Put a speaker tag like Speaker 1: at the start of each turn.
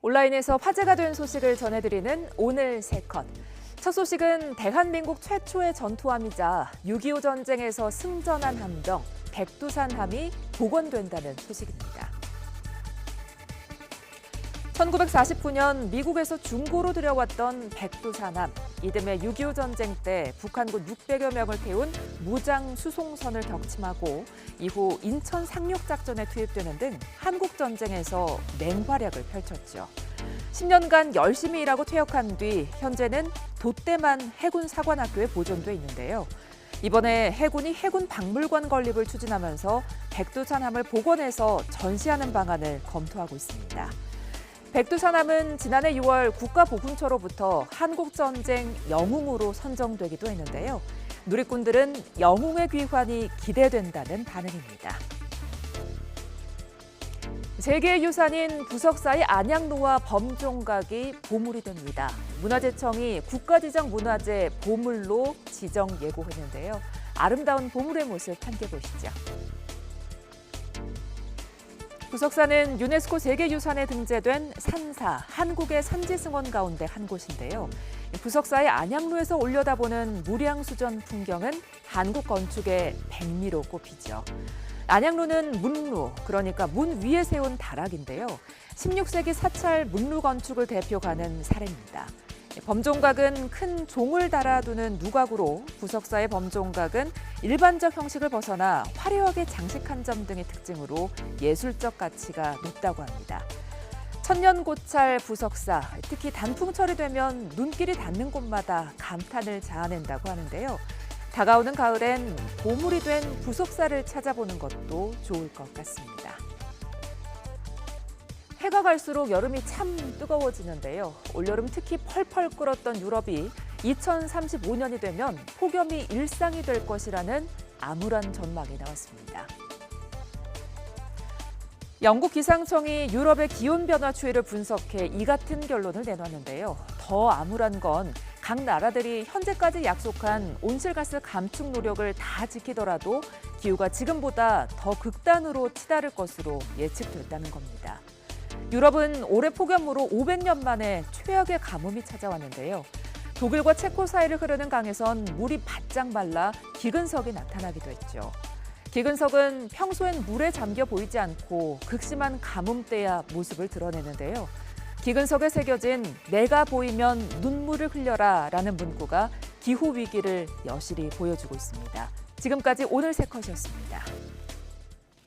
Speaker 1: 온라인에서 화제가 된 소식을 전해드리는 오늘 세 컷. 첫 소식은 대한민국 최초의 전투함이자 6.25 전쟁에서 승전한 함정 백두산함이 복원된다는 소식입니다. 1949년 미국에서 중고로 들여왔던 백두산함. 이듬해 6.25 전쟁 때 북한군 600여 명을 태운 무장 수송선을 격침하고 이후 인천 상륙작전에 투입되는 등 한국 전쟁에서 맹활약을 펼쳤죠. 10년간 열심히 일하고 퇴역한 뒤 현재는 돛대만 해군 사관학교에 보존돼 있는데요. 이번에 해군이 해군 박물관 건립을 추진하면서 백두산함을 복원해서 전시하는 방안을 검토하고 있습니다. 백두산함은 지난해 6월 국가보훈처로부터 한국전쟁 영웅으로 선정되기도 했는데요. 누리꾼들은 영웅의 귀환이 기대된다는 반응입니다. 세계의 유산인 부석사의 안양로와 범종각이 보물이 됩니다. 문화재청이 국가지정 문화재 보물로 지정 예고했는데요. 아름다운 보물의 모습 함께 보시죠. 부석사는 유네스코 세계유산에 등재된 산사, 한국의 산지승원 가운데 한 곳인데요. 부석사의 안양로에서 올려다보는 무량수전 풍경은 한국 건축의 백미로 꼽히죠. 안양로는 문루, 그러니까 문 위에 세운 다락인데요. 16세기 사찰 문루 건축을 대표가는 사례입니다. 범종각은 큰 종을 달아두는 누각으로 부석사의 범종각은 일반적 형식을 벗어나 화려하게 장식한 점 등의 특징으로 예술적 가치가 높다고 합니다. 천년 고찰 부석사, 특히 단풍철이 되면 눈길이 닿는 곳마다 감탄을 자아낸다고 하는데요. 다가오는 가을엔 보물이 된 부석사를 찾아보는 것도 좋을 것 같습니다. 해가 갈수록 여름이 참 뜨거워지는데요. 올여름 특히 펄펄 끓었던 유럽이 2035년이 되면 폭염이 일상이 될 것이라는 암울한 전망이 나왔습니다. 영국 기상청이 유럽의 기온 변화 추이를 분석해 이 같은 결론을 내놨는데요. 더 암울한 건 각 나라들이 현재까지 약속한 온실가스 감축 노력을 다 지키더라도 기후가 지금보다 더 극단으로 치달을 것으로 예측됐다는 겁니다. 유럽은 올해 폭염으로 500년 만에 최악의 가뭄이 찾아왔는데요. 독일과 체코 사이를 흐르는 강에선 물이 바짝 말라 기근석이 나타나기도 했죠. 기근석은 평소엔 물에 잠겨 보이지 않고 극심한 가뭄 때야 모습을 드러내는데요. 기근석에 새겨진 내가 보이면 눈물을 흘려라 라는 문구가 기후 위기를 여실히 보여주고 있습니다. 지금까지 오늘 세 컷이었습니다.